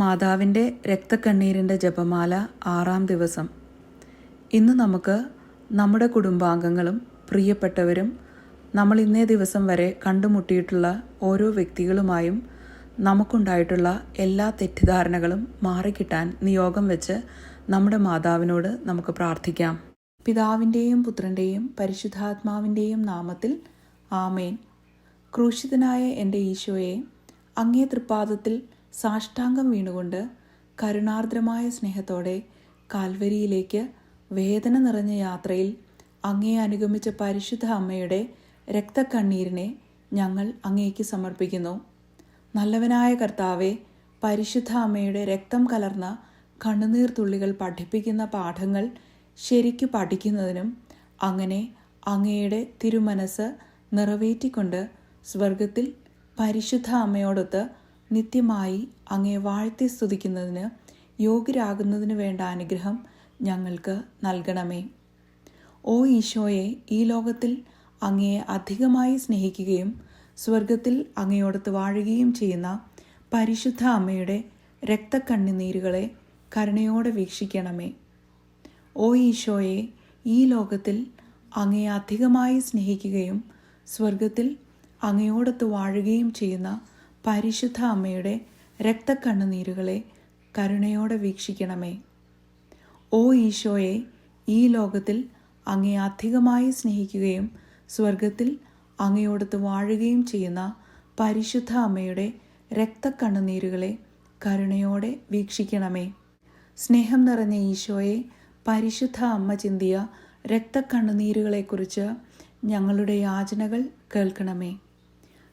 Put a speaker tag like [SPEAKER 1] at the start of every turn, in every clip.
[SPEAKER 1] മാതാവിന്റെ രക്തക്കണ്ണീരിന്റെ ജപമാല ആറാം ദിവസം. ഇന്ന് നമുക്ക് നമ്മുടെ കുടുംബാംഗങ്ങളും പ്രിയപ്പെട്ടവരും നമ്മൾ ഇന്നേ ദിവസം വരെ കണ്ടുമുട്ടിയിട്ടുള്ള ഓരോ വ്യക്തികളുമായും നമുക്കുണ്ടായിട്ടുള്ള എല്ലാ തെറ്റിദ്ധാരണകളും മാറിക്കിട്ടാൻ നിയോഗം വെച്ച് നമ്മുടെ മാതാവിനോട് നമുക്ക് പ്രാർത്ഥിക്കാം. പിതാവിന്റെയും പുത്രന്റെയും പരിശുദ്ധാത്മാവിന്റെയും നാമത്തിൽ ആമേൻ. ക്രൂശിതനായ എന്റെ ഈശോയെ അങ്ങേ തൃപ്പാദത്തിൽ സാഷ്ടാംഗം വീണുകൊണ്ട് കരുണാർദ്രമായ സ്നേഹത്തോടെ കാൽവരിയിലേക്ക് വേദന നിറഞ്ഞ യാത്രയിൽ അങ്ങേ അനുഗമിച്ച പരിശുദ്ധ അമ്മയുടെ രക്തക്കണ്ണീരിനെ ഞങ്ങൾ അങ്ങേക്ക് സമർപ്പിക്കുന്നു. നല്ലവനായ കർത്താവെ പരിശുദ്ധ അമ്മയുടെ രക്തം കലർന്ന കണ്ണുനീർ തുള്ളികൾ പഠിപ്പിക്കുന്ന പാഠങ്ങൾ ശരിക്കു പഠിക്കുന്നതിനും അങ്ങനെ അങ്ങയുടെ തിരുമനസ് നിറവേറ്റിക്കൊണ്ട് സ്വർഗത്തിൽ പരിശുദ്ധ അമ്മയോടൊത്ത് നിത്യമായി അങ്ങേ വാഴ്ത്തി സ്തുതിക്കുന്നതിന് യോഗ്യരാകുന്നതിന് വേണ്ട അനുഗ്രഹം ഞങ്ങൾക്ക് നൽകണമേ. ഓ ഈശോയെ ഈ ലോകത്തിൽ അങ്ങയെ അധികമായി സ്നേഹിക്കുകയും സ്വർഗത്തിൽ അങ്ങയോടത്ത് വാഴുകയും ചെയ്യുന്ന പരിശുദ്ധ അമ്മയുടെ രക്തക്കണ്ണുനീരുകളെ കരുണയോടെ വീക്ഷിക്കണമേ. ഓ ഈശോയെ ഈ ലോകത്തിൽ അങ്ങയെ അധികമായി സ്നേഹിക്കുകയും സ്വർഗത്തിൽ അങ്ങയോടത്ത് വാഴുകയും ചെയ്യുന്ന പരിശുദ്ധ അമ്മയുടെ രക്തക്കണ്ണുനീരുകളെ കരുണയോടെ വീക്ഷിക്കണമേ. ഓ ഈശോയെ ഈ ലോകത്തിൽ അങ്ങേ അധികമായി സ്നേഹിക്കുകയും സ്വർഗത്തിൽ അങ്ങയോടത്ത് വാഴുകയും ചെയ്യുന്ന പരിശുദ്ധ അമ്മയുടെ രക്തക്കണ്ണുനീരുകളെ കരുണയോടെ വീക്ഷിക്കണമേ. സ്നേഹം നിറഞ്ഞ ഈശോയെ പരിശുദ്ധ അമ്മ ചിന്തിയ രക്തക്കണ്ണുനീരുകളെക്കുറിച്ച് ഞങ്ങളുടെ യാചനകൾ കേൾക്കണമേ.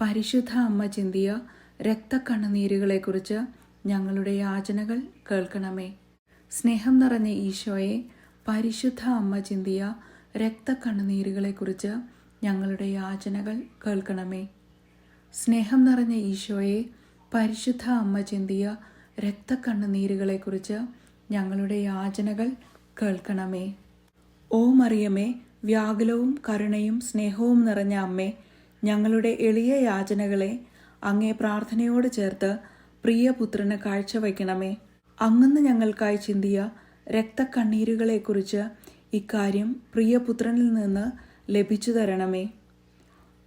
[SPEAKER 1] പരിശുദ്ധ അമ്മ ചിന്തിയ രക്തക്കണ്ണുനീരുകളെക്കുറിച്ച് ഞങ്ങളുടെ യാചനകൾ കേൾക്കണമേ. സ്നേഹം നിറഞ്ഞ ഈശോയെ പരിശുദ്ധ അമ്മ ചിന്തിയ രക്തക്കണ്ണുനീരുകളെക്കുറിച്ച് ഞങ്ങളുടെ യാചനകൾ കേൾക്കണമേ. സ്നേഹം നിറഞ്ഞ ഈശോയെ പരിശുദ്ധ അമ്മ ചിന്തിയ രക്തക്കണ്ണുനീരുകളെക്കുറിച്ച് ഞങ്ങളുടെ യാചനകൾ കേൾക്കണമേ. ഓ മറിയമേ വ്യാകുലവും കരുണയും സ്നേഹവും നിറഞ്ഞ അമ്മേ ഞങ്ങളുടെ എളിയ യാചനകളെ അങ്ങേ പ്രാർത്ഥനയോട് ചേർത്ത് പ്രിയപുത്രന് കാഴ്ചവയ്ക്കണമേ. അങ്ങന്ന് ഞങ്ങൾക്കായി ചിന്തിയ രക്തക്കണ്ണീരുകളെക്കുറിച്ച് ഇക്കാര്യം പ്രിയപുത്രനിൽ നിന്ന് ലഭിച്ചു തരണമേ.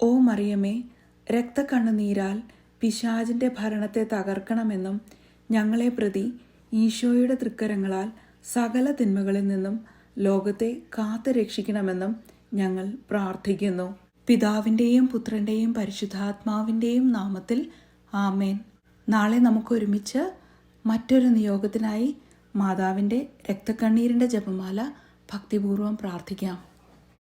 [SPEAKER 1] ഓ മറിയമേ രക്തക്കണ്ണുനീരാൽ പിശാജിന്റെ ഭരണത്തെ തകർക്കണമെന്നും ഞങ്ങളെ പ്രതി ഈശോയുടെ തൃക്കരങ്ങളാൽ സകല തിന്മകളിൽ നിന്നും ലോകത്തെ കാത്തു രക്ഷിക്കണമെന്നും ഞങ്ങൾ പ്രാർത്ഥിക്കുന്നു. പിതാവിന്റെയും പുത്രന്റെയും പരിശുദ്ധാത്മാവിന്റെയും നാമത്തിൽ ആമേൻ. നാളെ നമുക്ക് ഒരുമിച്ച് മറ്റൊരു നിയോഗത്തിനായി മാതാവിന്റെ രക്തക്കണ്ണീരിന്റെ ജപമാല ഭക്തിപൂർവം പ്രാർത്ഥിക്കാം.